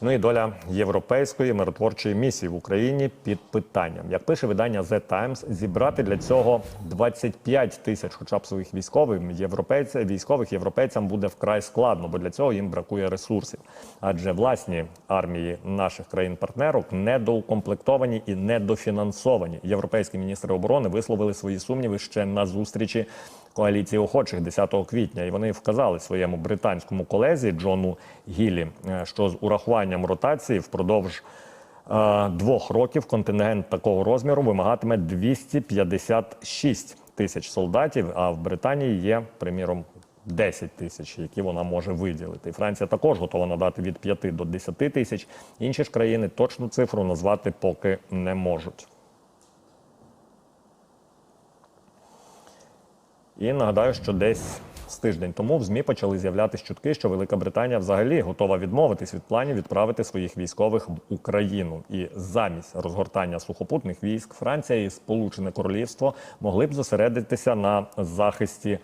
Ну і доля європейської миротворчої місії в Україні під питанням. Як пише видання The Times, зібрати для цього 25 тисяч, хоча б своїх військових європейців, військових європейцям буде вкрай складно, бо для цього їм бракує ресурсів. Адже власні армії наших країн-партнерок недоукомплектовані і недофінансовані. Європейські міністри оборони висловили свої сумніви ще на зустрічі коаліції охочих 10 квітня, і вони вказали своєму британському колезі Джону Гілі, е, що з урахуванням ротації впродовж е, двох років контингент такого розміру вимагатиме 256 тисяч солдатів. А в Британії є, приміром, 10 тисяч, які вона може виділити. Франція також готова надати від 5 до 10 тисяч. Інші ж країни точну цифру назвати поки не можуть. І нагадаю, що десь з тиждень тому в ЗМІ почали з'являтися чутки, що Велика Британія взагалі готова відмовитись від планів відправити своїх військових в Україну. І замість розгортання сухопутних військ Франція і Сполучене Королівство могли б зосередитися на захисті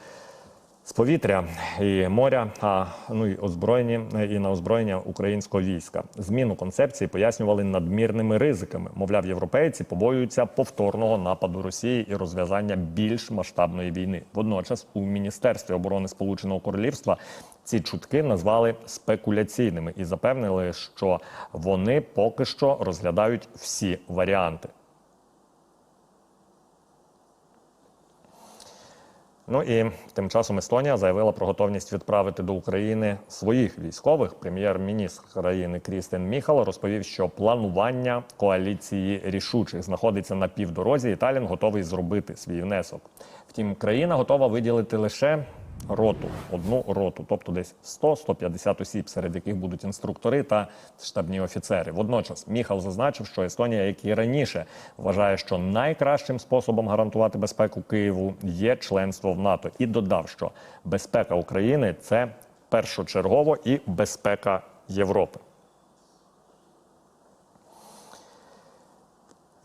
з повітря і моря, а ну і озброєні і на озброєння українського війська. Зміну концепції пояснювали надмірними ризиками. Мовляв, європейці побоюються повторного нападу Росії і розв'язання більш масштабної війни. Водночас у міністерстві оборони Сполученого Королівства ці чутки назвали спекуляційними і запевнили, що вони поки що розглядають всі варіанти. Ну і тим часом Естонія заявила про готовність відправити до України своїх військових. Прем'єр-міністр країни Крістен Міхал розповів, що планування коаліції рішучих знаходиться на півдорозі. і Талін готовий зробити свій внесок. Втім, країна готова виділити лише роту, одну роту, тобто десь 100-150 осіб, серед яких будуть інструктори та штабні офіцери. Водночас Міхал зазначив, що Естонія, як і раніше, вважає, що найкращим способом гарантувати безпеку Києву є членство в НАТО, і додав, що безпека України це першочергово і безпека Європи.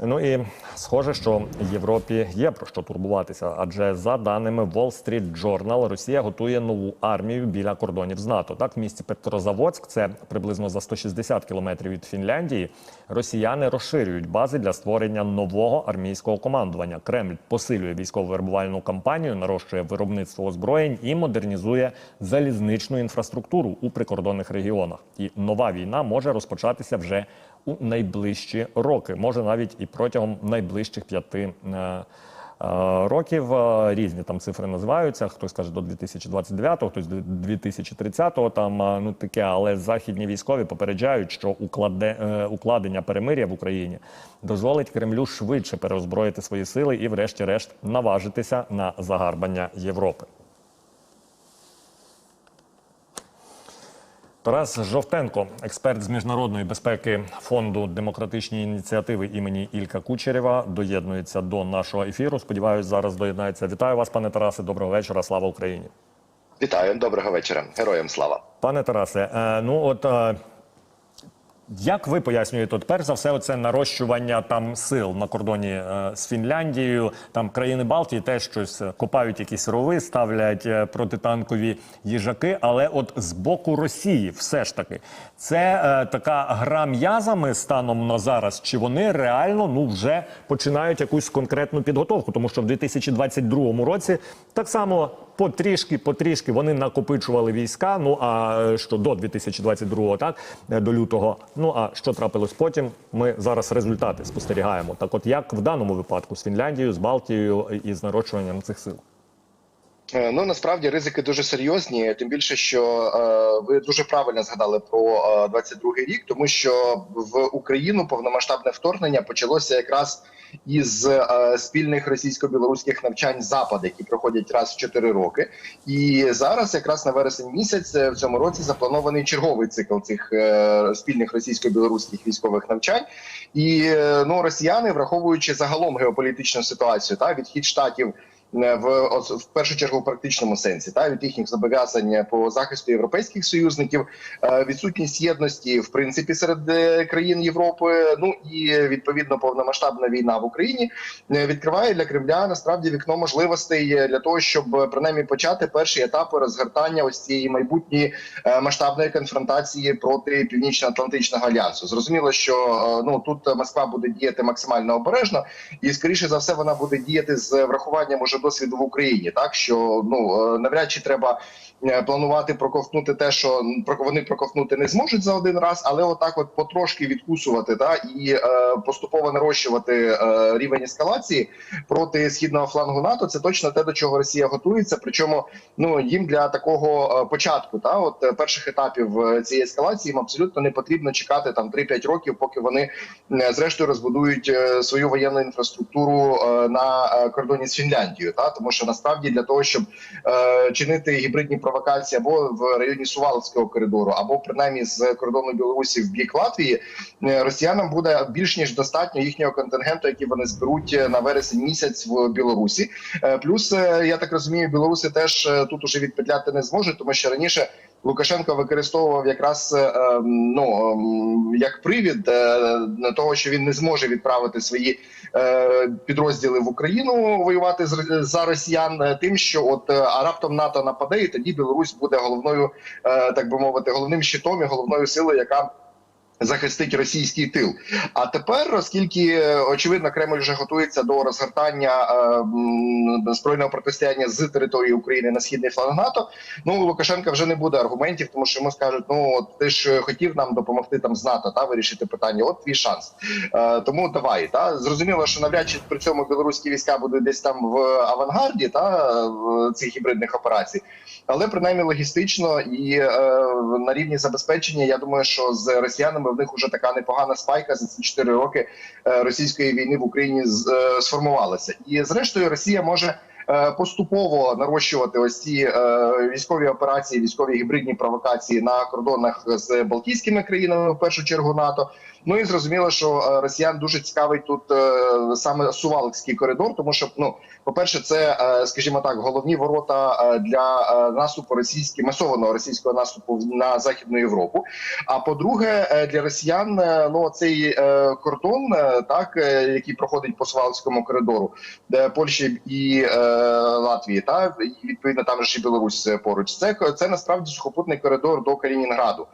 Ну і схоже, що Європі є про що турбуватися, адже за даними Wall Street Journal, Росія готує нову армію біля кордонів з НАТО. Так, в місті Петрозаводськ, це приблизно за 160 кілометрів від Фінляндії. Росіяни розширюють бази для створення нового армійського командування. Кремль посилює військово вербувальну кампанію, нарощує виробництво озброєнь і модернізує залізничну інфраструктуру у прикордонних регіонах. І нова війна може розпочатися вже у найближчі роки, може навіть і протягом найближчих п'яти. е, е, Років Е, різні там цифри називаються. Хтось каже до 2029-го, хтось до 2030-го, Там ну таке, але західні військові попереджають, що укладе, укладення перемир'я в Україні дозволить Кремлю швидше переозброїти свої сили і, врешті-решт, наважитися на загарбання Європи. Тарас Жовтенко, експерт з міжнародної безпеки фонду демократичні ініціативи імені Ілька Кучерєва, доєднується до нашого ефіру. Сподіваюсь, зараз доєднається. Вітаю вас, пане Тарасе. Доброго вечора. Слава Україні. Вітаю, доброго вечора. Героям слава. Пане Тарасе, е, ну от е, як ви пояснюєте, от перш за все, оце нарощування там сил на кордоні е, з Фінляндією, там країни Балтії теж щось е, копають якісь рови, ставлять е, протитанкові їжаки. Але от з боку Росії, все ж таки, це е, така гра м'язами станом на зараз, чи вони реально ну вже починають якусь конкретну підготовку, тому що в 2022 році так само. Потрішки, потрішки вони накопичували війська. Ну а що до 2022-го, так до лютого. Ну а що трапилось потім? Ми зараз результати спостерігаємо. Так, от як в даному випадку з Фінляндією, з Балтією і з нарощуванням цих сил? Е, Ну насправді ризики дуже серйозні, тим більше, що е, ви дуже правильно згадали про е, 22-й рік, тому що в Україну повномасштабне вторгнення почалося якраз із е, спільних російсько-білоруських навчань запад, які проходять раз в 4 роки. І зараз, якраз на вересень місяць, е, в цьому році запланований черговий цикл цих е, спільних російсько-білоруських військових навчань. І ну росіяни, враховуючи загалом геополітичну ситуацію, та відхід штатів в в першу чергу в практичному сенсі, та від їхніх зобов'язань по захисту європейських союзників, е, відсутність єдності в принципі серед е, країн Європи. Ну і відповідно повномасштабна війна в Україні е, відкриває для Кремля насправді вікно можливостей е, для того, щоб е, принаймні почати перші етапи розгортання ось цієї майбутньої е, масштабної конфронтації проти північно-атлантичного альянсу. Зрозуміло, що е, ну тут Москва буде діяти максимально обережно, і скоріше за все вона буде діяти з врахуванням уже досвіду в Україні. Так що ну е, навряд чи треба е, планувати проковтнути те, що вони проковтнути не зможуть за один раз, але отак, от потрошки відкусувати та і е, поступово нарощувати е, рівень ескалації проти східного флангу НАТО. Це точно те, до чого Росія готується. Причому ну їм для такого е, початку, та от перших етапів цієї ескалації їм абсолютно не потрібно чекати там 3-5 років, поки вони зрештою розбудують свою воєнну інфраструктуру на кордоні з Фінляндією. Та тому, що насправді для того, щоб е, чинити гібридні провокації або в районі Сувалського коридору, або принаймні з кордону Білорусі в бік Латвії, е, росіянам буде більш ніж достатньо їхнього контингенту, який вони зберуть е, на вересень місяць в Білорусі. Е, Плюс е, я так розумію, білоруси теж е, тут уже відпетляти не зможуть, тому що раніше. Лукашенко використовував якраз е, ем, ну ем, як привід е, на того, що він не зможе відправити свої е, підрозділи в Україну воювати за росіян, тим, що от а раптом НАТО нападе, і тоді Білорусь буде головною, так би мовити, головним щитом і головною силою, яка захистить російський тил. А тепер, оскільки е, очевидно, Кремль вже готується до розгортання е, збройного протистояння з території України на східний фланг НАТО, ну Лукашенка вже не буде аргументів, тому що йому скажуть: ну от ти ж хотів нам допомогти там з НАТО та вирішити питання. От твій шанс. Е, тому давай. Та зрозуміло, що навряд чи при цьому білоруські війська будуть десь там в авангарді та в цих гібридних операцій, але принаймні логістично і е, на рівні забезпечення, я думаю, що з росіянами в них вже така непогана спайка за ці 4 роки е, російської війни в Україні е, сформувалася. І зрештою Росія може. е, Поступово нарощувати ось ці військові операції, військові гібридні провокації на кордонах з Балтійськими країнами, в першу чергу НАТО. Ну і зрозуміло, що е, росіян дуже цікавий тут е, саме Сувалкський коридор, тому що ну, по-перше, це, е, скажімо так, головні ворота для наступу російського масованого російського наступу на західну Європу. А по-друге, для росіян ну цей кордон, так який проходить по Сувалському коридору, де Польщі і Латвії, та відповідно там же і Білорусь поруч. Це це насправді сухопутний коридор до Калінінграду.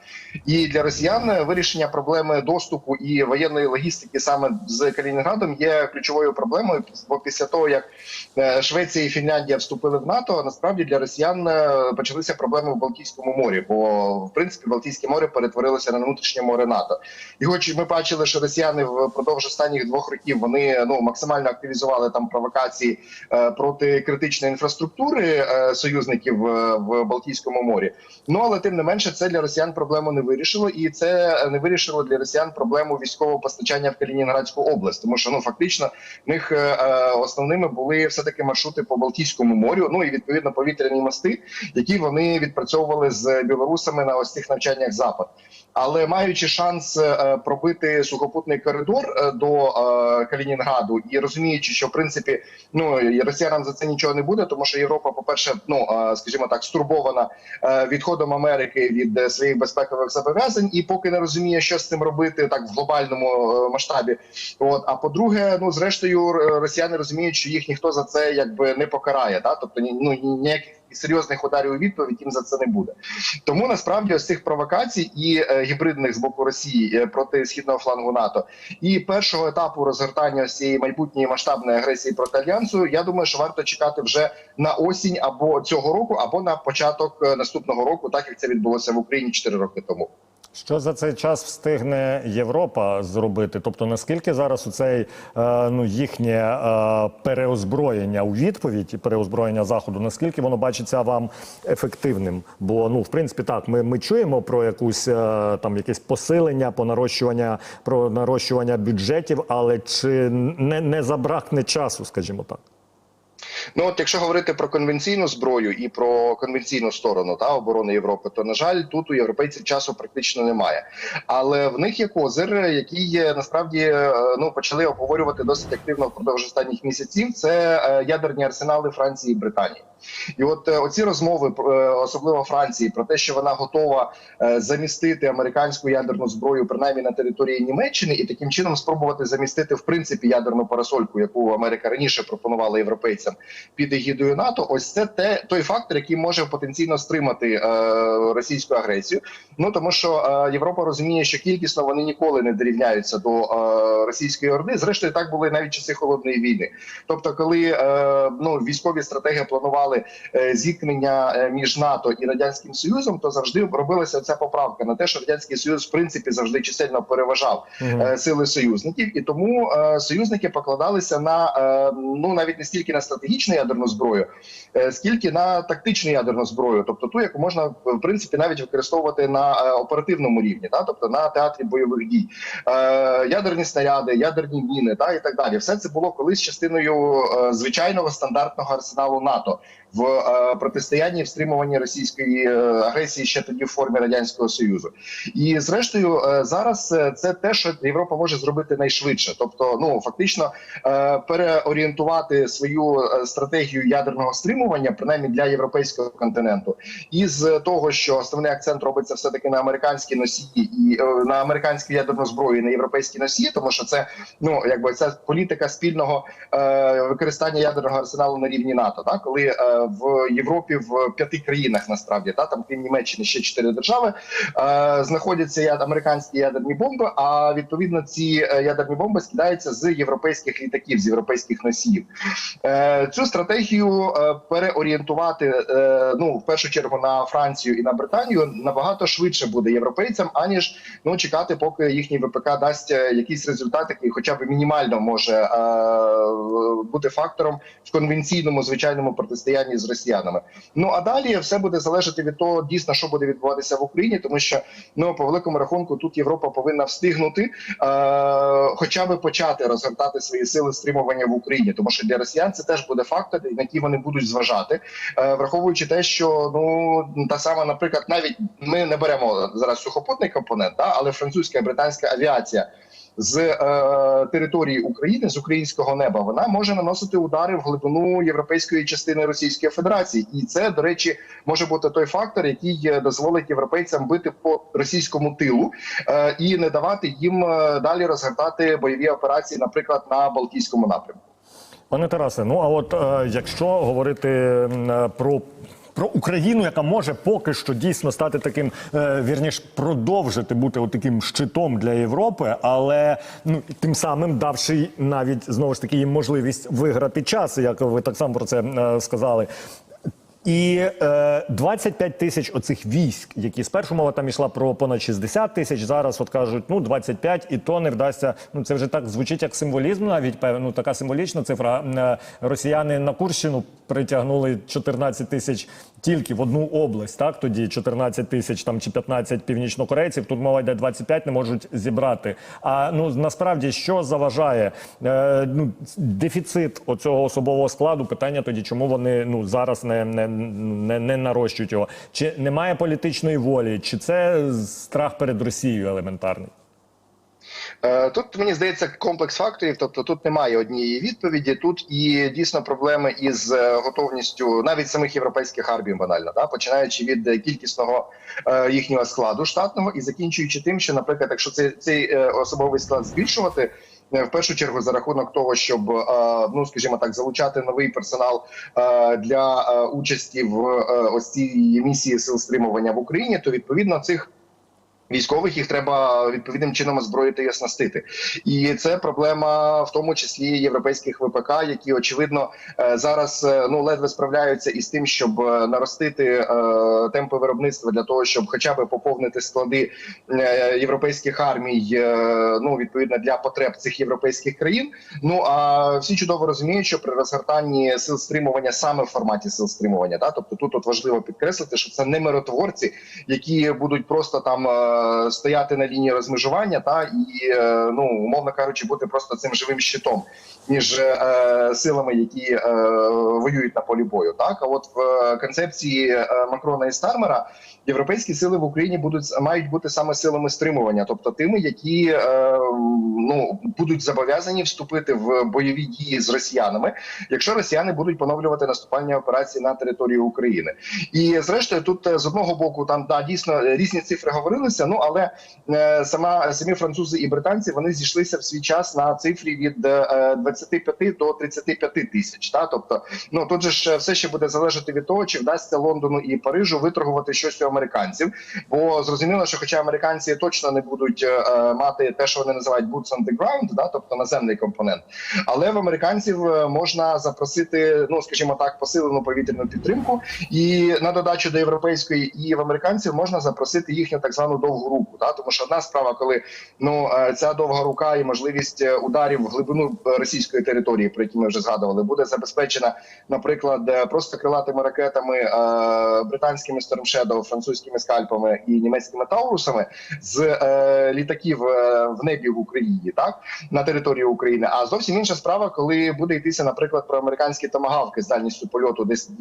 І для росіян вирішення проблеми доступу і воєнної логістики саме з Калінінградом є ключовою проблемою. Бо після того як е, Швеція і Фінляндія вступили в НАТО, насправді для росіян е, почалися проблеми в Балтійському морі, бо в принципі Балтійське море перетворилося на внутрішнє море НАТО. І хоч ми бачили, що росіяни впродовж останніх двох років вони ну максимально активізували там провокації е, проти критичної інфраструктури союзників в Балтійському морі. Ну але тим не менше, це для росіян проблему не вирішило, і це не вирішило для росіян проблему військового постачання в Калінінградську область, тому що ну фактично в них е, е, основними були все таки маршрути по Балтійському морю. Ну і відповідно повітряні мости, які вони відпрацьовували з білорусами на ось цих навчаннях запад. Але маючи шанс е, пробити сухопутний коридор до Калінінграду і розуміючи, що в принципі ну росіянам за це нічого не буде, тому що Європа, по перше, ну скажімо так, стурбована відходом Америки від своїх безпекових зобов'язань, і поки не розуміє, що з цим робити, так в глобальному е, масштабі. От а по-друге, ну зрештою, росіяни розуміють, що їх ніхто за це якби не покарає. Да? Тобто ну ніяких серйозних ударів у відповідь їм за це не буде. Тому насправді ось цих провокацій і е, гібридних з боку Росії е, проти східного флангу НАТО і першого етапу розгортання цієї майбутньої масштабної агресії проти альянсу. Я думаю, що варто чекати вже на осінь або цього року, або на початок наступного року, так як це відбулося в Україні 4 роки тому. Що за цей час встигне Європа зробити? Тобто, наскільки зараз у цей е, ну їхнє е, переозброєння у відповідь переозброєння заходу, наскільки воно бачиться вам ефективним? Бо ну в принципі так, ми, ми чуємо про якусь е, там якесь посилення, по нарощування про нарощування бюджетів, але чи не, не забракне часу, скажімо так? Ну от якщо говорити про конвенційну зброю і про конвенційну сторону та оборони Європи, то на жаль, тут у європейців часу практично немає. Але в них є козир, який насправді е, ну почали обговорювати досить активно впродовж останніх місяців. Це е, ядерні арсенали Франції і Британії. І от е, оці розмови, особливо Франції, про те, що вона готова замістити американську ядерну зброю, принаймні на території Німеччини, і таким чином спробувати замістити в принципі ядерну парасольку, яку Америка раніше пропонувала європейцям під егідою НАТО. Ось це те той фактор, який може потенційно стримати е, російську агресію. Ну тому що е, Європа розуміє, що кількісно вони ніколи не дорівняються до е, російської орди. Зрештою, так були навіть часи холодної війни. Тобто, коли е, ну військові стратеги планували е, зіткнення е, між НАТО і радянським Союзом, то завжди робилася ця поправка на те, що радянський союз в принципі завжди чисельно переважав е, сили союзників, і тому е, союзники покладалися на е, ну навіть не стільки на стратегічну ядерну зброю, е, скільки на тактичну ядерну зброю, тобто ту, яку можна в принципі навіть використовувати на е, оперативному рівні, та тобто на театрі бойових дій, е, ядерні снаряди, ядерні міни, та і так далі. Все це було колись частиною звичайного стандартного арсеналу НАТО в е, протистоянні в стримуванні російської е, агресії ще тоді в формі радянського союзу. І зрештою, е, зараз це те, що Європа може зробити найшвидше, тобто, ну фактично переорієнтувати свою стратегію ядерного стримування, принаймні для європейського континенту, із того, що основний акцент робиться все таки на американські носії і на американську ядерну зброю, і на європейські носії, тому що це ну якби це політика спільного е, використання ядерного арсеналу на рівні НАТО, так? Коли е, в Європі в п'яти країнах насправді та там крім Німеччини ще чотири держави е, знаходяться американські ядерні бомби. А відповідно ці е, ядерні бомби скидаються з європейських літаків, з європейських носіїв. Е, цю стратегію е, переорієнтувати е, ну в першу чергу на Францію і на Британію набагато швидше буде європейцям, аніж ну чекати, поки їхній ВПК дасть е, якийсь результат, який хоча б мінімально може е, бути фактором в конвенційному звичайному протистоянні з росіянами. Ну а далі все буде залежати від того, дійсно що буде відбуватися в Україні, тому що ну по великому рахунку тут Європа повинна встигнути, е, хоча б почати розгортати свої сили стримування в Україні, тому що для росіян це теж буде фактор, на який вони будуть зважати, е, враховуючи те, що ну та сама, наприклад, навіть ми не беремо зараз сухопутний компонент, та але французька і британська авіація. З е, території України з українського неба вона може наносити удари в глибину європейської частини Російської Федерації, і це до речі може бути той фактор, який е, дозволить європейцям бити по російському тилу е, і не давати їм е, далі розгортати бойові операції, наприклад, на Балтійському напрямку. Пане Тарасе, ну а от е, якщо говорити е, про. Про Україну, яка може поки що дійсно стати таким, е, вірніш, продовжити бути таким щитом для Європи, але ну тим самим давши навіть знову ж таки їм можливість виграти час, як ви так само про це е, сказали. І е, 25 тисяч оцих військ, які спершу мова там йшла про понад 60 тисяч, зараз от кажуть, ну 25, і то не вдасться. Ну це вже так звучить як символізм, навіть певно, ну, така символічна цифра. Е, Росіяни на Курщину притягнули 14 тисяч тільки в одну область. Так тоді 14 тисяч там чи 15 північнокорейців. Тут мова йде 25, не можуть зібрати. А ну насправді що заважає е, ну дефіцит оцього особового складу? Питання тоді, чому вони ну зараз не, не, не, не нарощують його? Чи немає політичної волі, чи це страх перед Росією елементарний? Е, Тут мені здається комплекс факторів, тобто тут немає однієї відповіді. Тут і дійсно проблеми із е, готовністю навіть самих європейських армій банально, да починаючи від кількісного е, їхнього складу штатного і закінчуючи тим, що, наприклад, якщо цей, цей особовий склад збільшувати. Е, В першу чергу за рахунок того, щоб е, ну скажімо так, залучати новий персонал е, для участі в ось цій місії сил стримування в Україні, то відповідно цих Військових їх треба відповідним чином озброїти і оснастити, і це проблема в тому числі європейських ВПК, які очевидно е, зараз е, ну ледве справляються із тим, щоб е, наростити е, темпи виробництва для того, щоб хоча б поповнити склади європейських армій, е, ну відповідно для потреб цих європейських країн. Ну а всі чудово розуміють, що при розгортанні сил стримування саме в форматі сил стримування, да, тобто тут от важливо підкреслити, що це не миротворці, які будуть просто там. Е, стояти на лінії розмежування, та і е, ну умовно кажучи, бути просто цим живим щитом між е, силами, які воюють на полі бою. Так, а от в концепції Макрона і Стармера європейські сили в Україні будуть мають бути саме силами стримування, тобто тими, які ну будуть зобов'язані вступити в бойові дії з росіянами, якщо росіяни будуть поновлювати наступальні операції на територію України. І зрештою, тут з одного боку там да дійсно різні цифри говорилися. Ну але е, сама самі французи і британці вони зійшлися в свій час на цифрі від е, 25 до 35 тисяч. Та тобто, ну тут же ж все ще буде залежати від того, чи вдасться Лондону і Парижу виторгувати щось у американців. Бо зрозуміло, що хоча американці точно не будуть е, мати те, що вони називають boots on the ground, да, тобто наземний компонент, але в американців е, можна запросити, ну скажімо так, посилену повітряну підтримку, і на додачу до європейської, і в американців можна запросити їхню так звану довгу руку. Да? Тому що одна справа, коли ну е, ця довга рука і можливість е, ударів в глибину е, російської території, про які ми вже згадували, буде забезпечена, наприклад, просто крилатими ракетами британськими Storm Shadow, французькими скальпами і німецькими таурусами з літаків в небі в Україні, так на території України. А зовсім інша справа, коли буде йтися, наприклад, про американські томагавки з дальністю польоту десь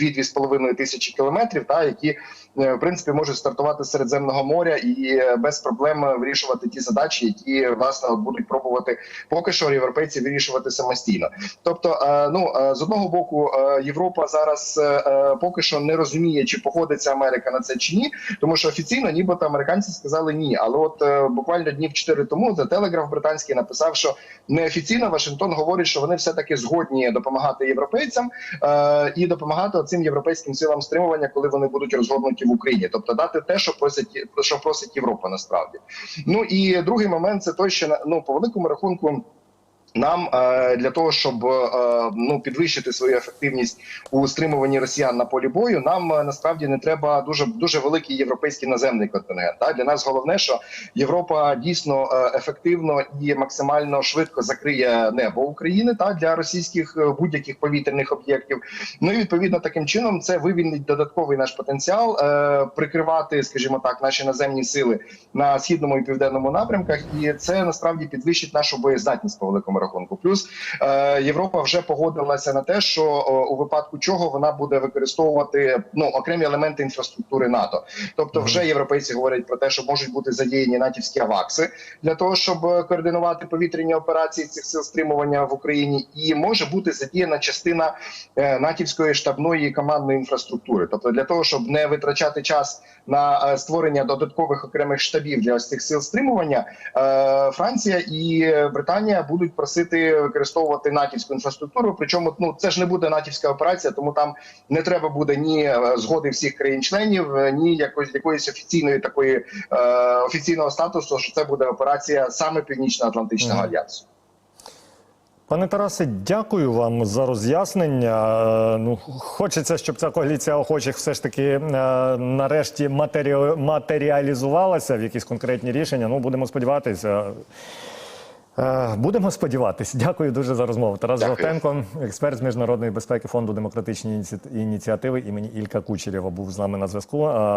2-2,5 тисячі кілометрів, та які в принципі можуть стартувати з Середземного моря і е, без проблем вирішувати ті задачі, які власне будуть пробувати поки що європейці вирішувати самостійно. Тобто, е, ну е, з одного боку, Європа зараз поки що не розуміє, чи погодиться Америка на це чи ні, тому що офіційно, нібито американці сказали ні. Але от буквально днів чотири тому The Telegraph британський написав, що неофіційно Вашингтон говорить, що вони все таки згодні допомагати європейцям і допомагати цим європейським силам стримування, коли вони будуть розгорнуті в Україні, тобто дати те, що просить що просить Європа насправді. Ну і другий момент це той, що ну по великому рахунку. Нам е, для того, щоб е, ну підвищити свою ефективність у стримуванні росіян на полі бою, нам е, насправді не треба дуже дуже великий європейський наземний контингент. Так? Для нас головне, що Європа дійсно ефективно і максимально швидко закриє небо України та для російських будь-яких повітряних об'єктів. Ну і відповідно таким чином це вивільнить додатковий наш потенціал прикривати, скажімо так, наші наземні сили на східному і південному напрямках, і це насправді підвищить нашу боєздатність по великому рахунку. Плюс е, Європа вже погодилася на те, що е, у випадку чого вона буде використовувати ну окремі елементи інфраструктури НАТО. Тобто, вже європейці говорять про те, що можуть бути задіяні натівські авакси для того, щоб е, координувати повітряні операції цих сил стримування в Україні, і може бути задіяна частина натівської штабної командної інфраструктури. Тобто, для того, щоб не витрачати час на створення додаткових окремих штабів для ось цих сил стримування, Франція і Британія будуть просити використовувати натівську інфраструктуру. Причому ну це ж не буде натівська операція, тому там не треба буде ні е, згоди всіх країн-членів, е, ні якоїсь якоїсь офіційної такої е, офіційного статусу, що це буде операція саме Північно-Атлантичного Мгм. альянсу. Пане Тарасе, дякую вам за роз'яснення. Е, Ну, хочеться, щоб ця коаліція охочих все ж таки нарешті матері... матеріалізувалася в якісь конкретні рішення. Ну, будемо сподіватися. Е, Будемо сподіватися. Дякую дуже за розмову. Тарас Дякую. Жовтенко, експерт з міжнародної безпеки фонду демократичні ініці- ініціативи імені Ілька Кучерєва, був з нами на зв'язку. Е,